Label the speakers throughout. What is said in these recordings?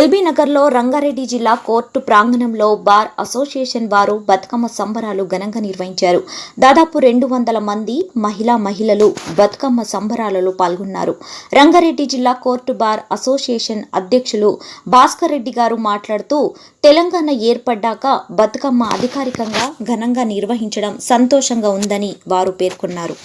Speaker 1: ఎల్బీనగర్లో రంగారెడ్డి జిల్లా కోర్టు ప్రాంగణంలో bar association వారు బతుకమ్మ సంబరాలు ఘనంగా నిర్వహించారు. దాదాపు రెండు వందల మంది మహిళా మహిళలు బతుకమ్మ సంబరాలలో పాల్గొన్నారు. రంగారెడ్డి జిల్లా కోర్టు బార్ అసోసియేషన్ అధ్యక్షులు భాస్కర్ రెడ్డి గారు మాట్లాడుతూ తెలంగాణ ఏర్పడ్డాక బతుకమ్మ అధికారికంగా ఘనంగా నిర్వహించడం సంతోషంగా ఉందని వారు పేర్కొన్నారు.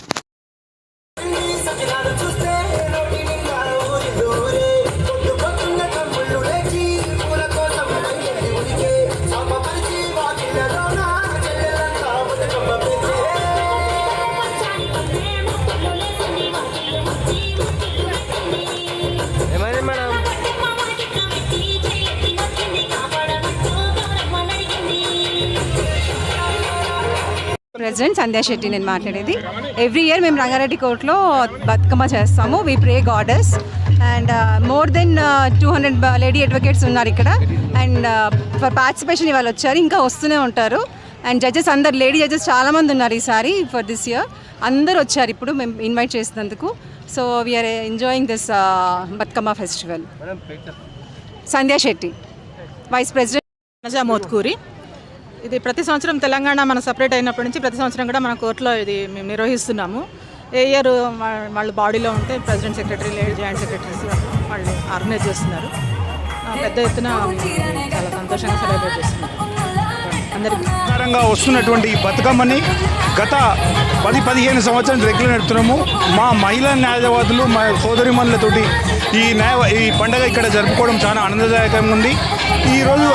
Speaker 2: ప్రెసిడెంట్ సంధ్యా శెట్టి నేను మాట్లాడేది. ఎవ్రీ ఇయర్ మేము రంగారెడ్డి కోర్టులో బతుకమ్మ చేస్తాము. We pray goddess and more than two hundred lady advocates ఉన్నారు ఇక్కడ. అండ్ ఫర్ పార్టిసిపేషన్ ఇవాళ వచ్చారు. ఇంకా వస్తూనే ఉంటారు. అండ్ జడ్జెస్ అందరు లేడీ జడ్జెస్ చాలామంది ఉన్నారు ఈసారి ఫర్ దిస్ ఇయర్ అందరు వచ్చారు ఇప్పుడు. మేము ఇన్వైట్ చేసినందుకు. So we are enjoying this Bathukamma festival. Sandhya Shetty. Vice president
Speaker 3: Motkuri. ఇది ప్రతి సంవత్సరం తెలంగాణ మన సపరేట్ అయినప్పటి నుంచి ప్రతి సంవత్సరం కూడా మన కోర్టులో ఇది మేము నిర్వహిస్తున్నాము. ఏ ఇయర్ వాళ్ళ బాడీలో ఉంటే president secretary lady joint secretaries వాళ్ళు ఆర్గనైజ్ చేస్తున్నారు. పెద్ద ఎత్తున చాలా సంతోషంగా సెలబ్రేట్ చేస్తున్నారు. అందరికీ.
Speaker 4: వస్తున్నటువంటి ఈ బతుకమ్మని గత పది పదిహేను సంవత్సరాలు రెగ్యులర్ నడుపుతున్నాము. మా మహిళా న్యాయవాదులు మా సోదరిమణులతోటి ఈ న్యాయ ఈ పండగ ఇక్కడ జరుపుకోవడం చాలా ఆనందదాయకంగా ఉంది. ఈరోజు